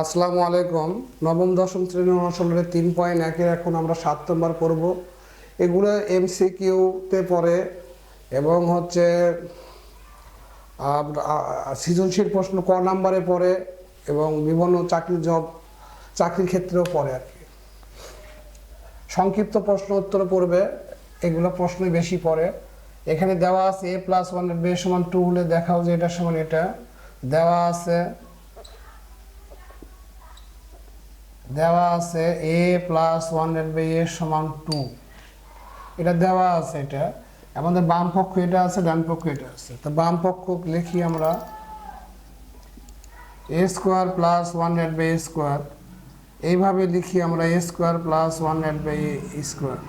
আসসালামু আলাইকুম। নবম, দশম শ্রেণির অনুশীলনের তিন পয়েন্ট একের এখন আমরা সাত নম্বর পড়ব এগুলো এমসিকিউতে পড়ে এবং হচ্ছে সৃজনশীল প্রশ্ন ক নাম্বারে পড়ে এবং বিভিন্ন চাকরি জব, চাকরির ক্ষেত্রেও পড়ে আর কি। সংক্ষিপ্ত প্রশ্ন উত্তর পড়বে, এগুলো প্রশ্নই বেশি পড়ে। এখানে দেওয়া আছে এ প্লাস ওয়ানের বে সমান টু হলে দেখাও যে এটা সমান এটা। দেওয়া আছে দেওয়া আছে এ প্লাস ওয়ানের বাই এ সমান টু এটা দেওয়া আছে এটা। আমাদের বাম পক্ষ এটা আছে, ডান পক্ষ এটা আছে। তো বাম পক্ষ লিখি আমরা এ স্কোয়ার প্লাস ওয়ানের বাই এ স্কোয়ার এইভাবে লিখি আমরা এ স্কোয়ার প্লাস ওয়ানের by a square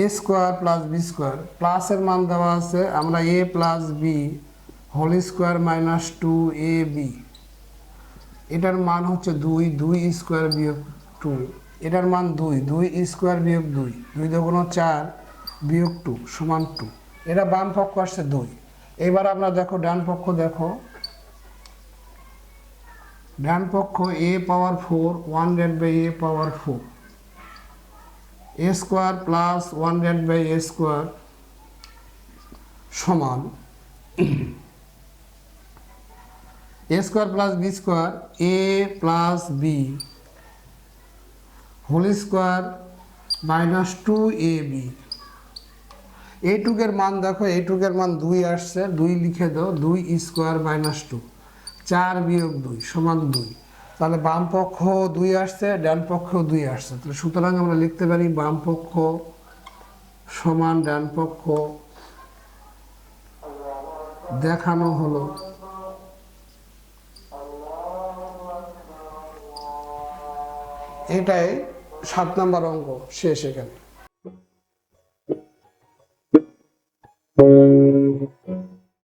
a square plus b square প্লাসের মান দেওয়া আছে, আমরা a plus b whole square minus two a b এটার মান হচ্ছে দুই দুই স্কোয়ার বিয়োগ টু এটার মান দুই দুই স্কোয়ার বিয়োগ দুই দুই দুগুণ চার বিয়োগ টু সমান টু এটা বাম পক্ষ আসছে দুই। এবার আমরা দেখো, ডান পক্ষ দেখো। ডান পক্ষ a power four one red by a power four a square plus one red by a square সমান। A square plus b square a plus b whole square minus two a b এইটুকের মান দেখো, এইটুকের মান দুই আসছে, দুই লিখে দাও, দুই স্কোয়ার মাইনাস টু চার বিয়োগ দুই সমান দুই। তাহলে বাম পক্ষ দুই আসছে, ডান পক্ষ দুই আসছে। তাহলে সুতরাং আমরা লিখতে পারি বাম পক্ষ সমান ডান পক্ষ দেখানো হলো। এটাই সাত নাম্বার অঙ্ক শেষ এখানে।